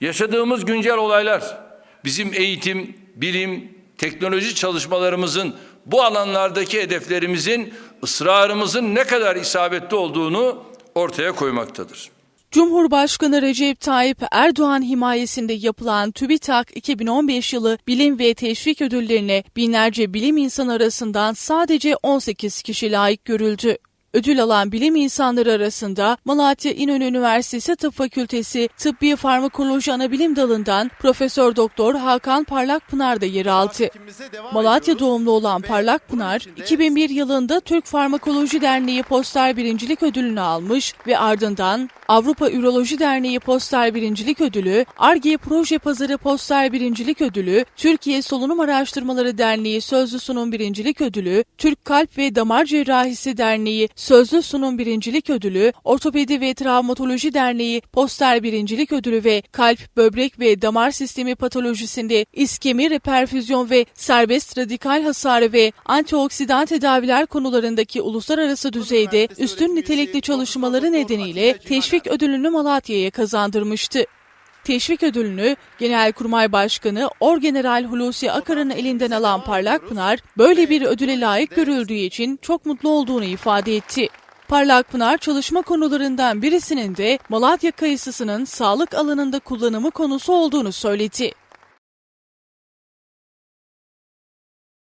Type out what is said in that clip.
Yaşadığımız güncel olaylar bizim eğitim, bilim, teknoloji çalışmalarımızın bu alanlardaki hedeflerimizin ısrarımızın ne kadar isabetli olduğunu ortaya koymaktadır. Cumhurbaşkanı Recep Tayyip Erdoğan himayesinde yapılan TÜBİTAK 2015 yılı bilim ve teşvik ödüllerine binlerce bilim insanı arasından sadece 18 kişi layık görüldü. Ödül alan bilim insanları arasında Malatya İnönü Üniversitesi Tıp Fakültesi Tıbbi Farmakoloji Anabilim Dalı'ndan Profesör Doktor Hakan Parlakpınar da yer aldı. Malatya doğumlu olan Parlakpınar, 2001 yılında Türk Farmakoloji Derneği Poster Birincilik Ödülünü almış ve ardından Avrupa Üroloji Derneği Poster Birincilik Ödülü, ARGE Proje Pazarı Poster Birincilik Ödülü, Türkiye Solunum Araştırmaları Derneği Sözlü Sunum Birincilik Ödülü, Türk Kalp ve Damar Cerrahisi Derneği Sözlü Sunum Birincilik Ödülü, Ortopedi ve Travmatoloji Derneği Poster Birincilik Ödülü ve Kalp, Böbrek ve Damar Sistemi Patolojisinde iskemi, reperfüzyon ve serbest radikal hasarı ve antioksidan tedaviler konularındaki uluslararası düzeyde üstün nitelikli çalışmaları nedeniyle teşvik ödülünü Malatya'ya kazandırmıştı. Teşvik ödülünü Genelkurmay Başkanı Orgeneral Hulusi Akar'ın elinden alan Parlakpınar, böyle bir ödüle layık görüldüğü için çok mutlu olduğunu ifade etti. Parlakpınar çalışma konularından birisinin de Malatya kayısısının sağlık alanında kullanımı konusu olduğunu söyledi.